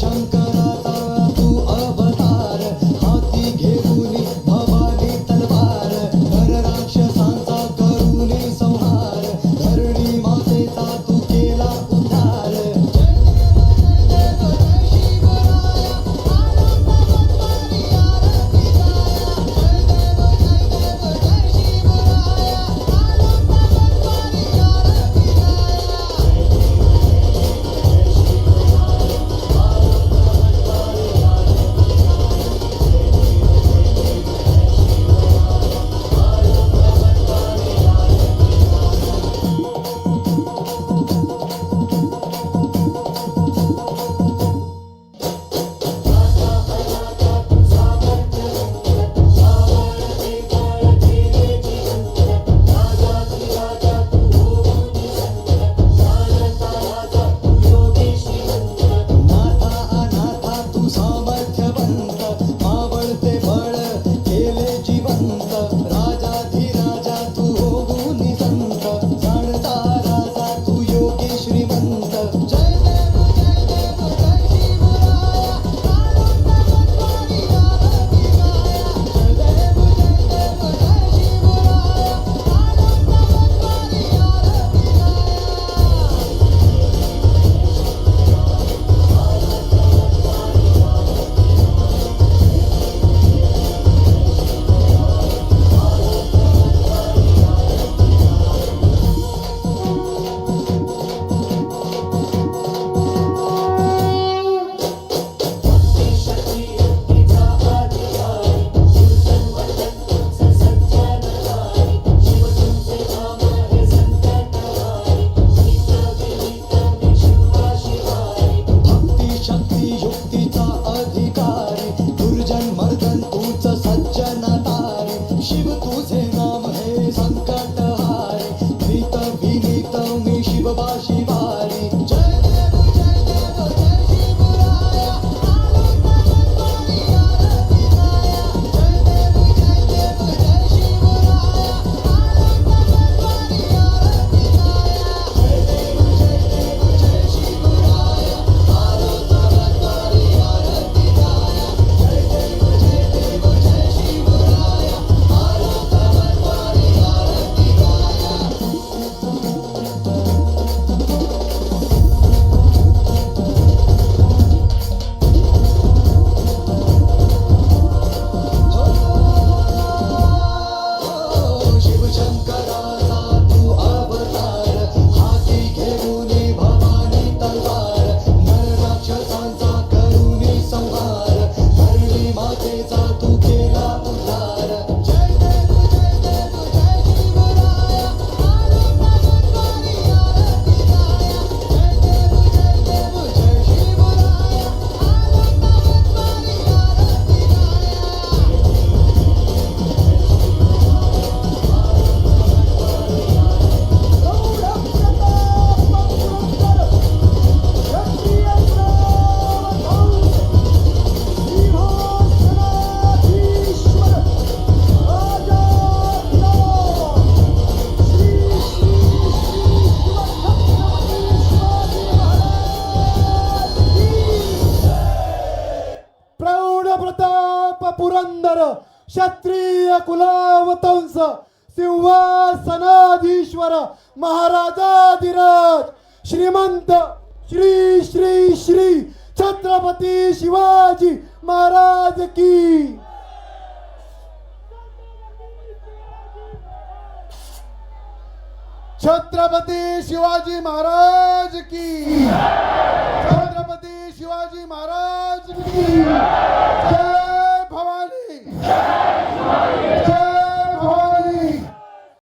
শান্ত 잠깐. प्रताप पुरंदर क्षत्रिय कुलावतंस सिंहासनाधीश्वर महाराजाधिराज श्रीमंत श्री श्री श्री छत्रपती शिवाजी महाराज की। छत्रपती शिवाजी महाराज की। छत्रपती शिवाजी महाराज की।